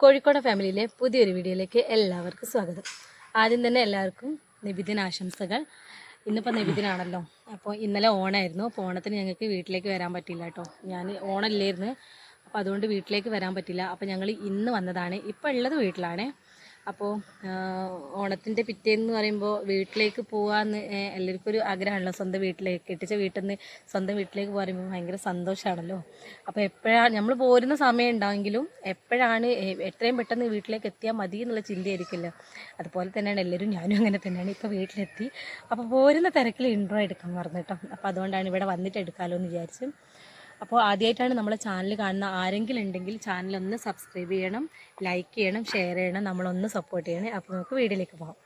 കോഴിക്കോട് ഫാമിലിയിലെ പുതിയൊരു വീഡിയോയിലേക്ക് എല്ലാവർക്കും സ്വാഗതം. ആദ്യം തന്നെ എല്ലാവർക്കും നിബിദിന ആശംസകൾ. ഇന്നിപ്പോൾ നിബിദിനാണല്ലോ. അപ്പോൾ ഇന്നലെ ഓണമായിരുന്നു അപ്പോൾ ഓണത്തിന് ഞങ്ങൾക്ക് വീട്ടിലേക്ക് വരാൻ പറ്റില്ല കേട്ടോ. ഞാൻ ഓണമില്ലായിരുന്നു. അപ്പോൾ അതുകൊണ്ട് വീട്ടിലേക്ക് വരാൻ പറ്റില്ല അപ്പോൾ ഞങ്ങൾ ഇന്ന് വന്നതാണ്. ഇപ്പോൾ ഉള്ളത് വീട്ടിലാണ്. അപ്പോൾ ഓണത്തിന്റെ പിറ്റേന്ന് പറയുമ്പോൾ വീട്ടിലേക്ക് പോകാമെന്ന് എല്ലാവർക്കും ഒരു ആഗ്രഹമാണല്ലോ സ്വന്തം വീട്ടിലേക്ക് കെട്ടിച്ച വീട്ടിൽ നിന്ന് സ്വന്തം വീട്ടിലേക്ക് പറയുമ്പോൾ ഭയങ്കര സന്തോഷമാണല്ലോ അപ്പോൾ എപ്പോഴാണ് നമ്മൾ പോരുന്ന സമയം ഉണ്ടാമെങ്കിലും എപ്പോഴാണ് എത്രയും പെട്ടെന്ന് വീട്ടിലേക്ക് എത്തിയാൽ മതി എന്നുള്ള ചിന്തയായിരിക്കില്ല. അതുപോലെ തന്നെയാണ് എല്ലാവരും ഞാനും അങ്ങനെ തന്നെയാണ് ഇപ്പോൾ വീട്ടിലെത്തി. അപ്പോൾ പോരുന്ന തിരക്കിൽ ഇൻട്രോ എടുക്കാൻ മറന്നു കേട്ടോ. അപ്പോൾ അതുകൊണ്ടാണ് ഇവിടെ വന്നിട്ട് എടുക്കാമല്ലോ എന്ന് വിചാരിച്ചു. അപ്പോൾ ആദ്യമായിട്ടാണ് നമ്മളെ ചാനൽ കാണുന്ന ആരെങ്കിലും ഉണ്ടെങ്കിൽ ചാനൽ ഒന്ന് സബ്സ്ക്രൈബ് ചെയ്യണം ലൈക്ക് ചെയ്യണം ഷെയർ ചെയ്യണം നമ്മളൊന്ന് സപ്പോർട്ട് ചെയ്യണം. അപ്പോൾ നമുക്ക് വീട്ടിലേക്ക് പോകാം.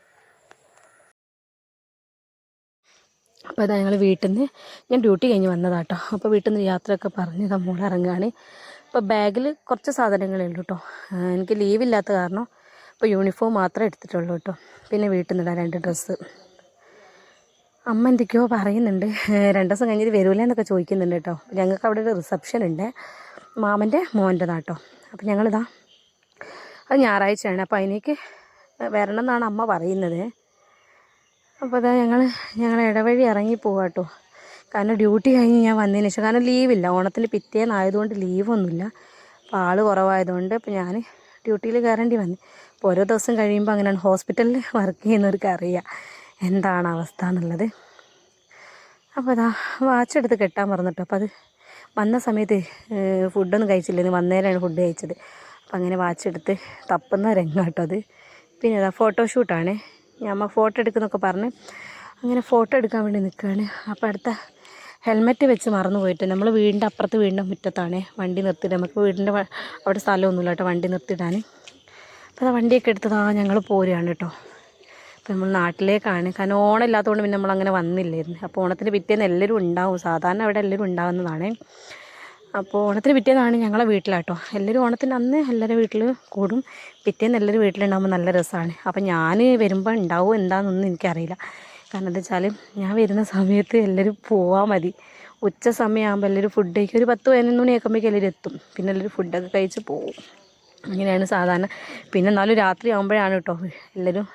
അപ്പോൾ അതാ ഞങ്ങൾ വീട്ടിൽ നിന്ന് ഞാൻ ഡ്യൂട്ടി കഴിഞ്ഞ് വന്നതാട്ടോ അപ്പോൾ വീട്ടിൽ നിന്ന് യാത്രയൊക്കെ പറഞ്ഞ് നമ്മൾ ഇറങ്ങുകയാണ് അപ്പോൾ ബാഗിൽ കുറച്ച് സാധനങ്ങളേ ഉള്ളൂ കേട്ടോ എനിക്ക് ലീവില്ലാത്ത കാരണം ഇപ്പോൾ യൂണിഫോം മാത്രമേ എടുത്തിട്ടുള്ളൂ കേട്ടോ പിന്നെ വീട്ടിൽ നിന്നിടാൻ രണ്ട് ഡ്രസ്സ് അമ്മ എന്തൊക്കെയോ പറയുന്നുണ്ട്. രണ്ടു ദിവസം കഴിഞ്ഞിട്ട് വരൂല എന്നൊക്കെ ചോദിക്കുന്നുണ്ട് കേട്ടോ. ഞങ്ങൾക്ക് അവിടെ ഒരു റിസപ്ഷൻ ഉണ്ട്. മാമന്റെ മോന്റെ നാട്ടോ അപ്പം ഞങ്ങളിതാ അത് ഞായറാഴ്ചയാണ്. അപ്പോൾ അതിനേക്ക് വരണം എന്നാണ് അമ്മ പറയുന്നത്. അപ്പോൾ അതാ ഞങ്ങൾ ഞങ്ങൾ ഇടവഴി ഇറങ്ങി പോവാട്ടോ കാരണം ഡ്യൂട്ടി കഴിഞ്ഞ് ഞാൻ വന്നതിന് ശേഷം കാരണം ലീവില്ല. ഓണത്തിന് പിറ്റേന്നായതുകൊണ്ട് ലീവൊന്നുമില്ല. അപ്പോൾ ആൾ കുറവായതുകൊണ്ട് ഇപ്പോൾ ഞാൻ ഡ്യൂട്ടിയിൽ കയറേണ്ടി വന്നു. അപ്പോൾ ഓരോ ദിവസം കഴിയുമ്പോൾ അങ്ങനെയാണ് ഹോസ്പിറ്റലിൽ വർക്ക് ചെയ്യുന്നവർക്ക് അറിയാം എന്താണ് അവസ്ഥ എന്നുള്ളത്. അപ്പോൾ അതാ വാച്ച് എടുത്ത് കെട്ടാൻ മറന്നിട്ടോ. അപ്പോൾ അത് വന്ന സമയത്ത് ഫുഡൊന്നും കഴിച്ചില്ലെന്ന് വന്നേരാണ് ഫുഡ് കഴിച്ചത്. അപ്പോൾ അങ്ങനെ വാച്ച് എടുത്ത് തപ്പുന്ന രംഗാട്ടോ അത്. പിന്നെ അതാ ഫോട്ടോഷൂട്ടാണ്. ഞമ്മ ഫോട്ടോ എടുക്കുന്നൊക്കെ പറഞ്ഞ് അങ്ങനെ ഫോട്ടോ എടുക്കാൻ വേണ്ടി നിൽക്കുകയാണ് അപ്പോൾ അടുത്ത ഹെൽമെറ്റ് വെച്ച് മറന്നു പോയിട്ട് നമ്മൾ വീടിന്റെ അപ്പുറത്ത് വീടിന്റെ മുറ്റത്താണ് വണ്ടി നിർത്തിയിട്ട് നമുക്ക് വീടിന്റെ അവിടെ സ്ഥലമൊന്നുമില്ല കേട്ടോ വണ്ടി നിർത്തിയിടാൻ അപ്പോൾ ആ വണ്ടിയൊക്കെ എടുത്തതാ ഞങ്ങൾ പോരുകയാണ് കേട്ടോ. അപ്പോൾ നമ്മൾ നാട്ടിലേക്കാണ്. കാരണം ഓണം ഇല്ലാത്തതുകൊണ്ട് പിന്നെ നമ്മൾ അങ്ങനെ വന്നില്ലായിരുന്നു. അപ്പോൾ ഓണത്തിന് പിറ്റേന്ന് എല്ലാവരും ഉണ്ടാവും. സാധാരണ അവിടെ എല്ലാവരും ഉണ്ടാവുന്നതാണ്. അപ്പോൾ ഓണത്തിന് പിറ്റേന്നാണ് ഞങ്ങളെ വീട്ടിലാട്ടോ. എല്ലാവരും ഓണത്തിന് അന്ന് എല്ലാവരും വീട്ടിൽ കൂടും. പിറ്റേന്ന് എല്ലാവരും വീട്ടിലുണ്ടാകുമ്പോൾ നല്ല രസമാണ് അപ്പോൾ ഞാൻ വരുമ്പോൾ ഉണ്ടാവും എന്താണെന്നൊന്നും എനിക്കറിയില്ല. കാരണം എന്താ വെച്ചാൽ ഞാൻ വരുന്ന സമയത്ത് എല്ലാവരും പോവാൻ മതി. ഉച്ച സമയമാകുമ്പോൾ എല്ലാവരും ഫുഡ് കഴിക്കും. ഒരു പത്ത് പതിനൊന്ന് മണിയാക്കുമ്പോഴേക്കും എല്ലാവരും എത്തും. പിന്നെ എല്ലാവരും ഫുഡൊക്കെ കഴിച്ച് പോവും. അങ്ങനെയാണ് സാധാരണ. പിന്നെ എന്നാലും രാത്രി ആകുമ്പോഴാണ് കേട്ടോ എല്ലാവരും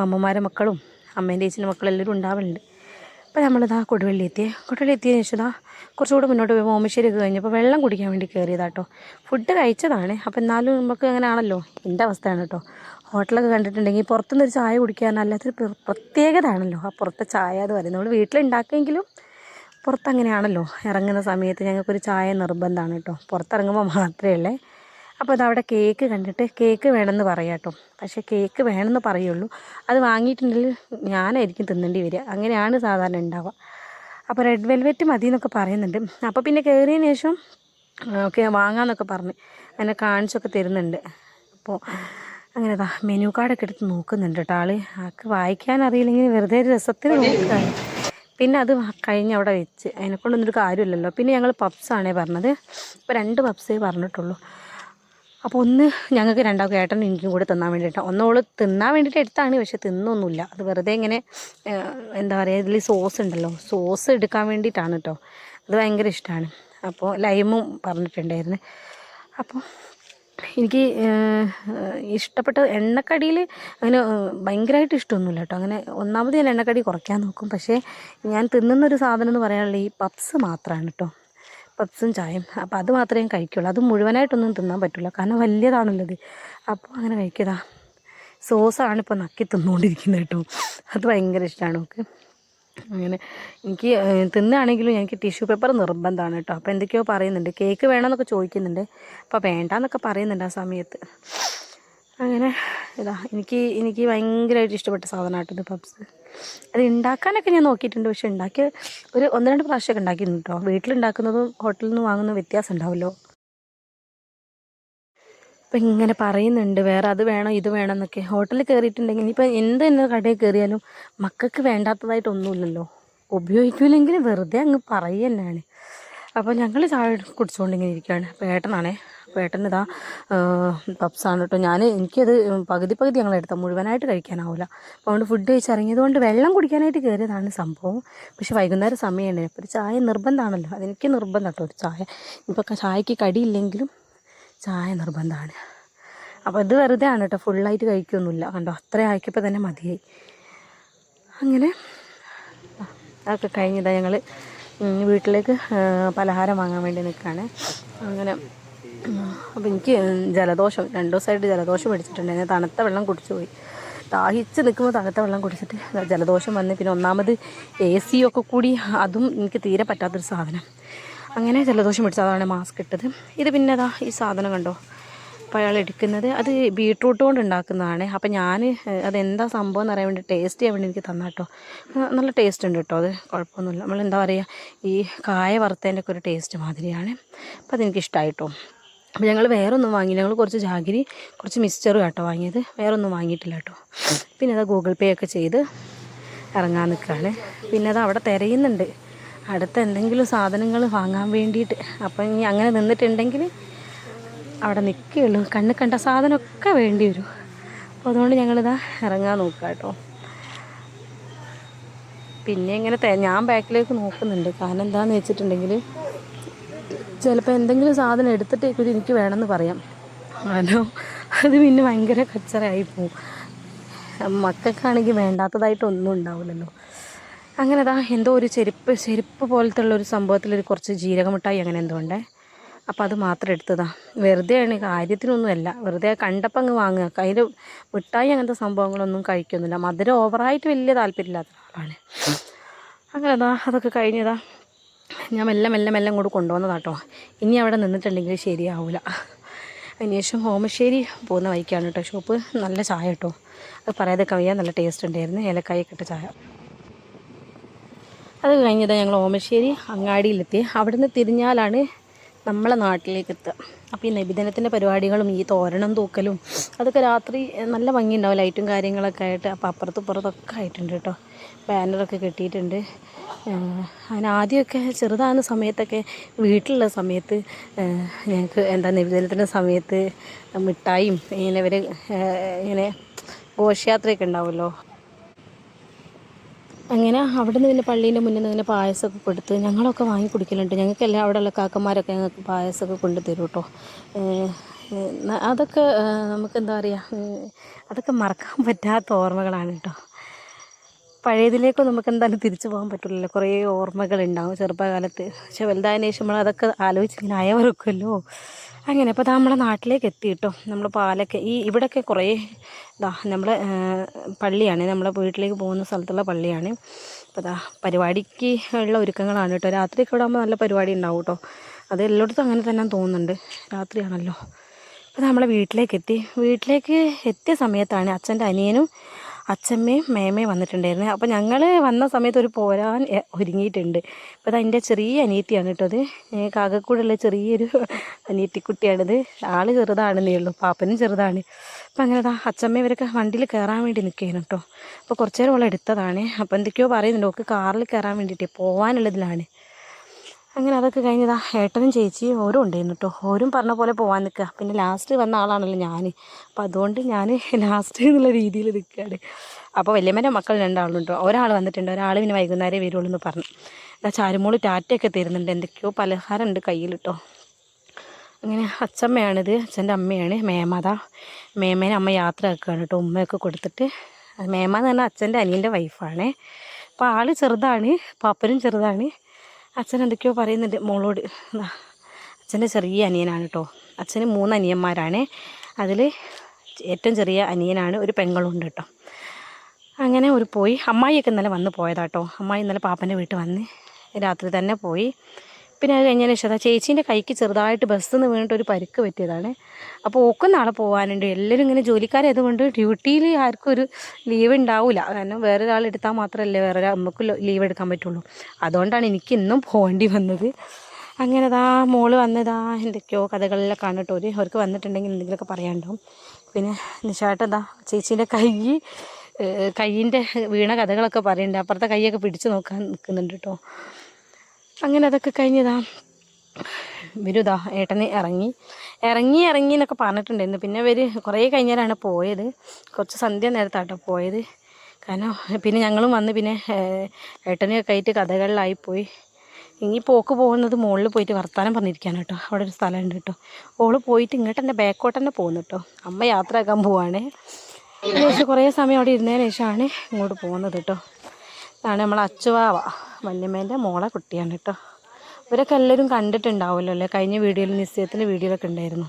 അമ്മമാരെ മക്കളും അമ്മേന്റെ ചേച്ചിന്റെ മക്കളും എല്ലാവരും ഉണ്ടാവലുണ്ട്. അപ്പോൾ നമ്മളിതാ കൊടുവള്ളി എത്തിയേ കൊടുവള്ളി എത്തിയതിന് ശേഷം കുറച്ചുകൂടെ മുന്നോട്ട് പോയി ഓമശ്ശേരിയൊക്കെ കഴിഞ്ഞപ്പോൾ വെള്ളം കുടിക്കാൻ വേണ്ടി കയറിയതാട്ടോ ഫുഡ് കഴിച്ചതാണ്. അപ്പോൾ എന്നാലും നമുക്ക് അങ്ങനെ ആണല്ലോ. എന്റെ അവസ്ഥയാണ് കേട്ടോ. ഹോട്ടലൊക്കെ കണ്ടിട്ടുണ്ടെങ്കിൽ പുറത്തുനിന്ന് ഒരു ചായ കുടിക്കാൻ അല്ലാത്തൊരു ആണല്ലോ ആ പുറത്തെ ചായ എന്ന് പറയുന്നത്. നമ്മൾ വീട്ടിലുണ്ടാക്കിയെങ്കിലും പുറത്തങ്ങനെയാണല്ലോ. ഇറങ്ങുന്ന സമയത്ത് ഞങ്ങൾക്കൊരു ചായ നിർബന്ധമാണ് കേട്ടോ. പുറത്തിറങ്ങുമ്പോൾ മാത്രമേ ഉള്ളേ. അപ്പോൾ അതവിടെ കേക്ക് കണ്ടിട്ട് കേക്ക് വേണമെന്ന് പറയാം കേട്ടോ പക്ഷേ കേക്ക് വേണമെന്ന് പറയുള്ളൂ. അത് വാങ്ങിയിട്ടുണ്ടെങ്കിൽ ഞാനായിരിക്കും തിന്നേണ്ടി വരിക. അങ്ങനെയാണ് സാധാരണ ഉണ്ടാവുക. അപ്പോൾ റെഡ് വെൽവെറ്റ് മതി എന്നൊക്കെ പറയുന്നുണ്ട്. അപ്പോൾ പിന്നെ കയറിയതിന് ശേഷം ഓക്കെ വാങ്ങാമെന്നൊക്കെ പറഞ്ഞ് അങ്ങനെ കാണിച്ചൊക്കെ തരുന്നുണ്ട്. അപ്പോൾ അങ്ങനെ അതാ മെനു കാർഡൊക്കെ എടുത്ത് നോക്കുന്നുണ്ട് കേട്ടോ ആൾ. ആൾക്ക് വായിക്കാൻ അറിയില്ലെങ്കിൽ വെറുതെ ഒരു രസത്തിന് നോക്കുകയാണ്. പിന്നെ അത് കഴിഞ്ഞ് അവിടെ വെച്ച്. അതിനെക്കൊണ്ടൊന്നൊരു കാര്യമില്ലല്ലോ. പിന്നെ ഞങ്ങൾ പപ്സാണേ പറഞ്ഞത്. ഇപ്പോൾ രണ്ട് പപ്സേ പറഞ്ഞിട്ടുള്ളൂ. അപ്പോൾ ഒന്ന് ഞങ്ങൾക്ക് രണ്ടാൾക്കും ഏട്ടനും എനിക്കും കൂടെ തിന്നാൻ വേണ്ടിയിട്ടാണ് ഒന്നോൾ തിന്നാൻ വേണ്ടിയിട്ട് എടുത്താണ് പക്ഷെ തിന്നൊന്നുമില്ല. അത് വെറുതെ ഇങ്ങനെ എന്താ പറയുക ഇതിൽ സോസ് ഉണ്ടല്ലോ സോസ് എടുക്കാൻ വേണ്ടിയിട്ടാണ് കേട്ടോ അത് ഭയങ്കര ഇഷ്ടമാണ് അപ്പോൾ ലൈമും പറഞ്ഞിട്ടുണ്ടായിരുന്നു. അപ്പോൾ എനിക്ക് ഇഷ്ടപ്പെട്ട എണ്ണക്കടിയിൽ അങ്ങനെ ഭയങ്കരമായിട്ട് ഇഷ്ടമൊന്നുമില്ല കേട്ടോ അങ്ങനെ ഒന്നാമത് ഞാൻ എണ്ണക്കടി കുറയ്ക്കാൻ നോക്കും. പക്ഷേ ഞാൻ തിന്നുന്നൊരു സാധനം എന്ന് പറയാനുള്ള ഈ പപ്സ് മാത്രമാണ് കേട്ടോ പപ്സും ചായയും. അപ്പോൾ അത് മാത്രമേ കഴിക്കുള്ളൂ. അത് മുഴുവനായിട്ടൊന്നും തിന്നാൻ പറ്റില്ല കാരണം വലിയതാണല്ലോ ഇത്. അപ്പോൾ അങ്ങനെ കഴിക്കതാ. സോസാണ് ഇപ്പോൾ നക്കി തിന്നുകൊണ്ടിരിക്കുന്നത് കേട്ടോ. അത് ഭയങ്കര ഇഷ്ടമാണ് നമുക്ക് അങ്ങനെ. എനിക്ക് തിന്നാണെങ്കിലും എനിക്ക് ടിഷ്യൂ പേപ്പർ നിർബന്ധമാണ് കേട്ടോ. അപ്പോൾ എന്തൊക്കെയോ പറയുന്നുണ്ട്. കേക്ക് വേണമെന്നൊക്കെ ചോദിക്കുന്നുണ്ട്. അപ്പോൾ വേണ്ടാന്നൊക്കെ പറയുന്നുണ്ട് ആ സമയത്ത്. അങ്ങനെ. ഇതാ. എനിക്ക് എനിക്ക് ഭയങ്കരമായിട്ട് ഇഷ്ടപ്പെട്ട സാധനമാട്ടോ ഇത് പപ്സ്. അത് ഉണ്ടാക്കാനൊക്കെ ഞാൻ നോക്കിയിട്ടുണ്ട്. പക്ഷെ ഉണ്ടാക്കിയ ഒരു ഒന്ന് രണ്ട് പ്രാവശ്യമൊക്കെ ഉണ്ടാക്കിയിട്ടുണ്ട് കേട്ടോ വീട്ടിലുണ്ടാക്കുന്നതും ഹോട്ടലിൽ നിന്ന് വാങ്ങുന്ന വ്യത്യാസം ഉണ്ടാവുമല്ലോ ഇപ്പം ഇങ്ങനെ പറയുന്നുണ്ട്. വേറെ അത് വേണം ഇത് വേണം എന്നൊക്കെ. ഹോട്ടലിൽ കയറിയിട്ടുണ്ടെങ്കിൽ ഇനിയിപ്പോൾ എന്ത് തന്നെ കടയിൽ കയറിയാലും മക്കൾക്ക് വേണ്ടാത്തതായിട്ടൊന്നുമില്ലല്ലോ. ഉപയോഗിക്കില്ലെങ്കിൽ വെറുതെ അങ്ങ് പറയുക തന്നെയാണ് അപ്പോൾ ഞങ്ങൾ ചായ കുടിച്ചുകൊണ്ടിങ്ങനെ ഇരിക്കുകയാണ് അപ്പോൾ ഏട്ടനാണേ. ഏട്ടൻ ഇതാ പപ്സാണ് കേട്ടോ ഞാൻ എനിക്കത് പകുതി പകുതി ഞങ്ങൾ എടുത്താൽ മുഴുവനായിട്ട് കഴിക്കാനാവില്ല അപ്പോൾ അതുകൊണ്ട് ഫുഡ് കഴിച്ചിറങ്ങിയത് കൊണ്ട് വെള്ളം കുടിക്കാനായിട്ട് കയറിയതാണ് സംഭവം. പക്ഷേ വൈകുന്നേരം സമയമുണ്ട് അപ്പോൾ ഒരു ചായ നിർബന്ധമാണല്ലോ. അതെനിക്ക് നിർബന്ധം കേട്ടോ ഒരു ചായ. ഇപ്പോൾ ചായക്ക് കടിയില്ലെങ്കിലും ചായ നിർബന്ധമാണ്. അപ്പോൾ ഇത് വെറുതെ ആണ് കേട്ടോ ഫുള്ളായിട്ട് കഴിക്കൊന്നുമില്ല. കണ്ടോ അത്രയും ആക്കിയപ്പോൾ തന്നെ മതിയായി. അങ്ങനെ അതൊക്കെ കഴിഞ്ഞതാണ് ഞങ്ങൾ വീട്ടിലേക്ക് പലഹാരം വാങ്ങാൻ വേണ്ടി നിൽക്കുകയാണ് അങ്ങനെ അപ്പോൾ എനിക്ക് ജലദോഷം രണ്ട് ദിവസമായിട്ട് ജലദോഷം പിടിച്ചിട്ടുണ്ടായിരുന്നു തണുത്ത വെള്ളം കുടിച്ചു പോയി. ദാഹിച്ച് നിൽക്കുമ്പോൾ തണുത്ത വെള്ളം കുടിച്ചിട്ട് ജലദോഷം വന്ന് പിന്നെ ഒന്നാമത് എ സി ഒക്കെ കൂടി അതും എനിക്ക് തീരെ പറ്റാത്തൊരു സാധനം. അങ്ങനെ ജലദോഷം പിടിച്ച അതാണ് മാസ്ക് ഇട്ടത്. ഇത് പിന്നെ അതാ ഈ സാധനം കണ്ടോ? അപ്പോൾ അയാൾ എടുക്കുന്നത് അത് ബീട്രൂട്ട് കൊണ്ട് ഉണ്ടാക്കുന്നതാണ്. അപ്പം ഞാൻ അതെന്താ സംഭവം എന്ന് അറിയാൻ വേണ്ടി ടേസ്റ്റ് ചെയ്യാൻ വേണ്ടി എനിക്ക് തന്നാട്ടോ നല്ല ടേസ്റ്റ് ഉണ്ട് കേട്ടോ അത്. കുഴപ്പമൊന്നുമില്ല. നമ്മൾ എന്താ പറയുക ഈ കായ വറുത്തതിന്റെ ഒക്കെ ഒരു ടേസ്റ്റ് മാതിരിയാണ്. അപ്പോൾ അതെനിക്ക് ഇഷ്ടമായിട്ടോ അപ്പോൾ ഞങ്ങൾ വേറെ ഒന്നും വാങ്ങിയില്ല. ഞങ്ങൾ കുറച്ച് ജാഗിരി കുറച്ച് മിക്സ്ചറും കേട്ടോ വാങ്ങിയത്. വേറെ ഒന്നും വാങ്ങിയിട്ടില്ല കേട്ടോ. പിന്നെ അത് ഗൂഗിൾ പേ ഒക്കെ ചെയ്ത് ഇറങ്ങാൻ നിൽക്കുകയാണ് പിന്നെ അത് അവിടെ തിരയുന്നുണ്ട്. അടുത്ത എന്തെങ്കിലും സാധനങ്ങൾ വാങ്ങാൻ വേണ്ടിയിട്ട്. അപ്പം ഇനി അങ്ങനെ നിന്നിട്ടുണ്ടെങ്കിൽ അവിടെ നിൽക്കുകയുള്ളൂ കണ്ണ് കണ്ട സാധനമൊക്കെ വേണ്ടി വരും. അപ്പോൾ അതുകൊണ്ട് ഞങ്ങളിതാ ഇറങ്ങാൻ നോക്കുക കേട്ടോ. പിന്നെ ഇങ്ങനെ ഞാൻ ബാക്കിലേക്ക് നോക്കുന്നുണ്ട്. കാരണം എന്താണെന്ന് വെച്ചിട്ടുണ്ടെങ്കിൽ ചിലപ്പോൾ എന്തെങ്കിലും സാധനം എടുത്തിട്ടേക്കൊരു എനിക്ക് വേണമെന്ന് പറയാം. ഹലോ അത് പിന്നെ ഭയങ്കര കച്ചറയായി പോവും. മക്കൾക്കാണെങ്കിൽ വേണ്ടാത്തതായിട്ടൊന്നും ഉണ്ടാവില്ലല്ലോ. അങ്ങനെ അതാ എന്തോ ഒരു ചെരുപ്പ് ചെരുപ്പ് പോലത്തെ ഉള്ള ഒരു സംഭവത്തിലൊരു കുറച്ച് ജീരകമിട്ടായി അങ്ങനെ എന്തോ ഉണ്ടേ. അപ്പോൾ അത് മാത്രം എടുത്തതാ. വെറുതെയാണ് കാര്യത്തിനൊന്നുമല്ല. വെറുതെ കണ്ടപ്പോൾ അങ്ങ് വാങ്ങുക. അതിന് മിഠായി അങ്ങനത്തെ സംഭവങ്ങളൊന്നും കഴിക്കൊന്നുമില്ല. മധുരം ഓവറായിട്ട് വലിയ താല്പര്യമില്ലാത്ത ആളാണ്. അങ്ങനെ അതാ അതൊക്കെ കഴിഞ്ഞതാ ഞാൻ മെല്ലെ മെല്ലെ മെല്ലെ ഇങ്ങോട്ട് കൊണ്ടുവന്നതാട്ടോ. ഇനി അവിടെ നിന്നിട്ടുണ്ടെങ്കിൽ ശരിയാവില്ല അതിനുശേഷം ഹോമശ്ശേരി പോകുന്ന വഴിക്കാണ് കേട്ടോ ഷോപ്പ് നല്ല ചായ കേട്ടോ. അത് പറയാതെ കവിയാൻ നല്ല ടേസ്റ്റ് ഉണ്ടായിരുന്നു. ഏലക്കായൊക്കെ ഇട്ട ചായ. അത് കഴിഞ്ഞതാണ് ഞങ്ങൾ ഓമശ്ശേരി അങ്ങാടിയിലെത്തി. അവിടുന്ന് തിരിഞ്ഞാലാണ് നമ്മളെ നാട്ടിലേക്ക് എത്തുക അപ്പോൾ ഈ നബിദിനത്തിന്റെ പരിപാടികളും ഈ തോരണം തൂക്കലും അതൊക്കെ രാത്രി നല്ല ഭംഗിയുണ്ടാവും ലൈറ്റും കാര്യങ്ങളൊക്കെ ആയിട്ട്. അപ്പോൾ അപ്പുറത്തും ഇപ്പുറത്തൊക്കെ ആയിട്ടുണ്ട് കേട്ടോ ബാനറൊക്കെ കെട്ടിയിട്ടുണ്ട്. അതിന് ആദ്യമൊക്കെ ചെറുതാകുന്ന സമയത്തൊക്കെ വീട്ടിലുള്ള സമയത്ത് ഞങ്ങൾക്ക് എന്താ നബിദിനത്തിന്റെ സമയത്ത് മിഠായും ഇങ്ങനെ ഇവർ ഇങ്ങനെ ഘോഷയാത്രയൊക്കെ ഉണ്ടാവുമല്ലോ. അങ്ങനെ അവിടെ നിന്ന് പിന്നെ പള്ളീന്റെ മുന്നിൽ നിന്ന് ഇങ്ങനെ പായസമൊക്കെ കൊടുത്ത് ഞങ്ങളൊക്കെ വാങ്ങി കുടിക്കലുണ്ട്. ഞങ്ങൾക്കെല്ലാം അവിടെയുള്ള കാക്കന്മാരൊക്കെ ഞങ്ങൾക്ക് പായസമൊക്കെ കൊണ്ട് തരും കേട്ടോ അതൊക്കെ നമുക്ക് എന്താ പറയുക അതൊക്കെ മറക്കാൻ പറ്റാത്ത ഓർമ്മകളാണ് കേട്ടോ പഴയതിലേക്ക് നമുക്ക് എന്തായാലും തിരിച്ചു പോകാൻ പറ്റില്ലല്ലോ കുറേ ഓർമ്മകളുണ്ടാവും ചെറുപ്പകാലത്ത്. പക്ഷെ വലുതായതിനു ശേഷം നമ്മൾ അതൊക്കെ ആലോചിച്ച് ഇങ്ങനെ അയവറുക്കുമല്ലോ അങ്ങനെ അപ്പോൾ ദാ നമ്മളെ നാട്ടിലേക്ക് എത്തി കേട്ടോ നമ്മൾ പാലൊക്കെ ഈ ഇവിടെയൊക്കെ കുറേ ഇതാ നമ്മൾ പള്ളിയാണ്. നമ്മളെ വീട്ടിലേക്ക് പോകുന്ന സ്ഥലത്തുള്ള പള്ളിയാണ്. അപ്പോൾ ഇതാ പരിപാടിക്ക് ഉള്ള ഒരുക്കങ്ങളാണ് കേട്ടോ രാത്രിയൊക്കെ ഇവിടെ ആകുമ്പോൾ നല്ല പരിപാടി ഉണ്ടാവും കേട്ടോ അത് എല്ലായിടത്തും അങ്ങനെ തന്നെ തോന്നുന്നുണ്ട്. രാത്രിയാണല്ലോ. അപ്പോൾ നമ്മളെ വീട്ടിലേക്ക് എത്തി. വീട്ടിലേക്ക് എത്തിയ സമയത്താണ് അച്ഛന്റെ അനിയനും അച്ഛമ്മയും മേമയും വന്നിട്ടുണ്ടായിരുന്നു. അപ്പോൾ ഞങ്ങൾ വന്ന സമയത്ത് ഒരു പോരാൻ ഒരുങ്ങിയിട്ടുണ്ട്. അപ്പോൾ അത് അതിന്റെ ചെറിയ അനിയത്തിയാണ് കേട്ടോ അത്. കാകക്കൂടുള്ള ചെറിയൊരു അനിയത്തിക്കുട്ടിയാണിത് ആൾ ചെറുതാണെന്നേ ഉള്ളൂ പാപ്പനും ചെറുതാണ്. അപ്പോൾ അങ്ങനെ അതാ അച്ഛമ്മ ഇവരൊക്കെ വണ്ടിയിൽ കയറാൻ വേണ്ടി നിൽക്കുകയാണ് കേട്ടോ. അപ്പോൾ കുറച്ച് നേരം എടുത്തതാണ്. അപ്പോൾ എന്തൊക്കെയോ പറയുന്നുണ്ട് ഓക്ക് കാറിൽ കയറാൻ വേണ്ടിയിട്ട് പോകാനുള്ളതിലാണ് അങ്ങനെ അതൊക്കെ കഴിഞ്ഞതാ ഏട്ടനും ചേച്ചി ഓരും ഉണ്ടായിരുന്നു കേട്ടോ ഓരും പറഞ്ഞ പോലെ പോകാൻ നിൽക്കുക പിന്നെ ലാസ്റ്റ് വന്ന ആളാണല്ലോ ഞാൻ അപ്പോൾ അതുകൊണ്ട് ഞാൻ ലാസ്റ്റ് എന്നുള്ള രീതിയിൽ നിൽക്കുകയാണ് അപ്പോൾ വലിയമ്മേന്റെ മക്കൾ രണ്ടാളും കേട്ടോ ഒരാൾ വന്നിട്ടുണ്ട്. ഒരാൾ പിന്നെ വൈകുന്നേരം വരുള്ളൂ എന്ന് പറഞ്ഞു. എന്നാൽ ചാരുമോൾ ടാറ്റയൊക്കെ തരുന്നുണ്ട്. എന്തൊക്കെയോ പലഹാരം ഉണ്ട് കയ്യിൽ കേട്ടോ അങ്ങനെ അച്ഛമ്മയാണിത് അച്ഛന്റെ അമ്മയാണ് മേമത മേമേനെ അമ്മ യാത്ര ആക്കുകയാണ് കേട്ടോ ഉമ്മയൊക്കെ കൊടുത്തിട്ട്. മേമ എന്ന് പറഞ്ഞാൽ അച്ഛന്റെ അനിയന്റെ വൈഫാണേ അപ്പോൾ ആൾ ചെറുതാണ്. പാപ്പനും ചെറുതാണ്. അച്ഛൻ എന്തൊക്കെയോ പറയുന്നുണ്ട്. മോളോട് അച്ഛന്റെ ചെറിയ അനിയനാണ് കേട്ടോ അച്ഛന് മൂന്ന് അനിയന്മാരാണ്. അതിൽ ഏറ്റവും ചെറിയ അനിയനാണ് ഒരു പെങ്ങളുണ്ട് കേട്ടോ അങ്ങനെ ഒരു പോയി. അമ്മായിയൊക്കെ ഇന്നലെ വന്ന് പോയതാട്ടോ അമ്മായി ഇന്നലെ പാപ്പന്റെ വീട്ടിൽ വന്ന് രാത്രി തന്നെ പോയി. പിന്നെ അത് കഴിഞ്ഞതിന് ശേഷം ചേച്ചീന്റെ കൈക്ക് ചെറുതായിട്ട് ബസ്സിൽ നിന്ന് വീണിട്ട് ഒരു പരിക്ക് പറ്റിയതാണ്. അപ്പോൾ ഓക്കും നാളെ പോകാനുണ്ട് എല്ലാവരും ഇങ്ങനെ ജോലിക്കാരായതുകൊണ്ട് ഡ്യൂട്ടിയിൽ ആർക്കും ഒരു ലീവ് ഉണ്ടാവില്ല കാരണം വേറൊരാൾ എടുത്താൽ മാത്രമല്ലേ വേറെ നമുക്ക് ലീവ് എടുക്കാൻ പറ്റുള്ളൂ. അതുകൊണ്ടാണ് എനിക്ക് ഇന്നും പോകേണ്ടി വന്നത്. അങ്ങനെ ദാ മോൾ വന്നതാ എന്തൊക്കെയോ കഥകളിലൊക്കെ കാണിട്ടോ ഒരു അവർക്ക് വന്നിട്ടുണ്ടെങ്കിൽ എന്തെങ്കിലുമൊക്കെ പറയാനുണ്ടാവും. പിന്നെ നിശാട്ട ദാ ചേച്ചീന്റെ കൈ കയ്യിന്റെ വീണ കഥകളൊക്കെ പറയുന്നുണ്ട്. അപ്പുറത്തെ കൈയൊക്കെ പിടിച്ചു നോക്കാൻ നിൽക്കുന്നുണ്ട് കേട്ടോ അങ്ങനെ അതൊക്കെ കഴിഞ്ഞതാ. വരുതാ ഏട്ടനെ ഇറങ്ങി. ഇറങ്ങി ഇറങ്ങി എന്നൊക്കെ പറഞ്ഞിട്ടുണ്ടായിരുന്നു. പിന്നെ അവർ കുറേ കഴിഞ്ഞാലാണ് പോയത്. കുറച്ച് സന്ധ്യ നേരത്താട്ടോ പോയത്. കാരണം പിന്നെ ഞങ്ങളും വന്ന് പിന്നെ ഏട്ടനെയൊക്കെ ആയിട്ട് കഥകളിലായിപ്പോയി ഇനി പോക്ക് പോകുന്നത് മുകളിൽ പോയിട്ട് വർത്താനം പറഞ്ഞിരിക്കാൻ കേട്ടോ. അവിടെ ഒരു സ്ഥലമുണ്ട് കേട്ടോ. ഓൾ പോയിട്ട് ഇങ്ങോട്ട് തന്നെ ബാക്കോട്ട് തന്നെ പോകുന്നു കേട്ടോ. അമ്മ യാത്രയാക്കാൻ പോവാണ്. ഏകദേശം കുറേ സമയം അവിടെ ഇരുന്നതിന് ശേഷമാണ് ഇങ്ങോട്ട് പോകുന്നത് കേട്ടോ. ഇതാണ് നമ്മളെ അച്ചുവാവ വല്യമ്മേന്റെ മോളെ കുട്ടിയാണ് കേട്ടോ ഇവരൊക്കെ എല്ലാവരും കണ്ടിട്ടുണ്ടാവുമല്ലോ അല്ലേ? കഴിഞ്ഞ വീഡിയോയിൽ നിശ്ചയത്തിന്റെ വീഡിയോയിലൊക്കെ ഉണ്ടായിരുന്നു.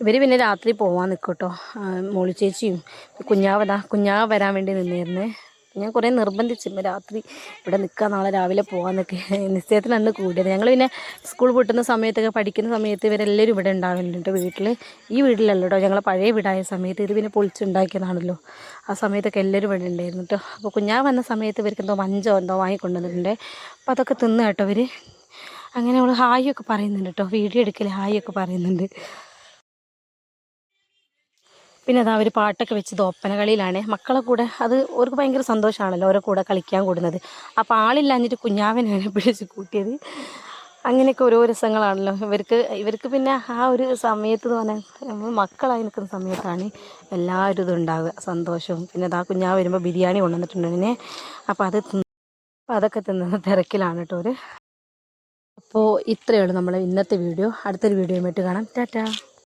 ഇവർ പിന്നെ രാത്രി പോവാൻ നിൽക്കും കേട്ടോ മോളി ചേച്ചിയും കുഞ്ഞാവതാ കുഞ്ഞാവ വരാൻ വേണ്ടി നിന്നിരുന്നേ. ഞാൻ കുറേ നിർബന്ധിച്ചു രാത്രി ഇവിടെ നിൽക്കാൻ നാളെ രാവിലെ പോകാമെന്നൊക്കെ നിശ്ചയത്തിന് അന്ന് കൂടിയത്. ഞങ്ങൾ പിന്നെ സ്കൂൾ പൊട്ടുന്ന സമയത്തൊക്കെ പഠിക്കുന്ന സമയത്ത് ഇവരെല്ലാവരും ഇവിടെ ഉണ്ടാവലുണ്ട് വീട്ടിൽ ഈ വീട്ടിലല്ല കേട്ടോ ഞങ്ങൾ പഴയ വീടായ സമയത്ത് ഇത് പിന്നെ പൊളിച്ചുണ്ടാക്കിയതാണല്ലോ. ആ സമയത്തൊക്കെ എല്ലാവരും ഇവിടെ ഉണ്ടായിരുന്നു കേട്ടോ. അപ്പോൾ കുഞ്ഞാ വന്ന സമയത്ത് ഇവർക്ക് എന്തോ മഞ്ചോ എന്തോ വാങ്ങിക്കൊണ്ടുവന്നിട്ടുണ്ട് അപ്പോൾ അതൊക്കെ തിന്ന് കേട്ടോ ഇവർ അങ്ങനെ അവൾ ഹായ് ഒക്കെ പറയുന്നുണ്ട് കേട്ടോ. വീഡിയോ എടുക്കൽ ഹായ് ഒക്കെ പറയുന്നുണ്ട്. പിന്നെ അതാ അവർ പാട്ടൊക്കെ വെച്ചത് ഒപ്പന കളിയിലാണ് മക്കളെ കൂടെ അത് അവർക്ക് ഭയങ്കര സന്തോഷമാണല്ലോ ഓരോ കൂടെ കളിക്കാൻ കൂടുന്നത്. അപ്പോൾ ആളില്ലാഞ്ഞിട്ട് കുഞ്ഞാവനാണ് പിടിച്ച് കൂട്ടിയത്? അങ്ങനെയൊക്കെ ഓരോ രസങ്ങളാണല്ലോ. ഇവർക്ക് ഇവർക്ക് പിന്നെ ആ ഒരു സമയത്ത് എന്ന് പറഞ്ഞാൽ നമ്മൾ മക്കളായി നിൽക്കുന്ന സമയത്താണ് എല്ലാവരും ഇതും ഉണ്ടാവുക സന്തോഷവും. പിന്നെ അതാ കുഞ്ഞാവ് വരുമ്പോൾ ബിരിയാണി കൊണ്ടുവന്നിട്ടുണ്ട് അതിനെ അപ്പോൾ അത് അപ്പോൾ അതൊക്കെ തിന്നുന്ന തിരക്കിലാണ് കേട്ടോ ഒരു അപ്പോൾ ഇത്രയേ ഉള്ളൂ നമ്മളെ ഇന്നത്തെ വീഡിയോ. അടുത്തൊരു വീഡിയോയുമായിട്ട് കാണാം. ടാറ്റാ.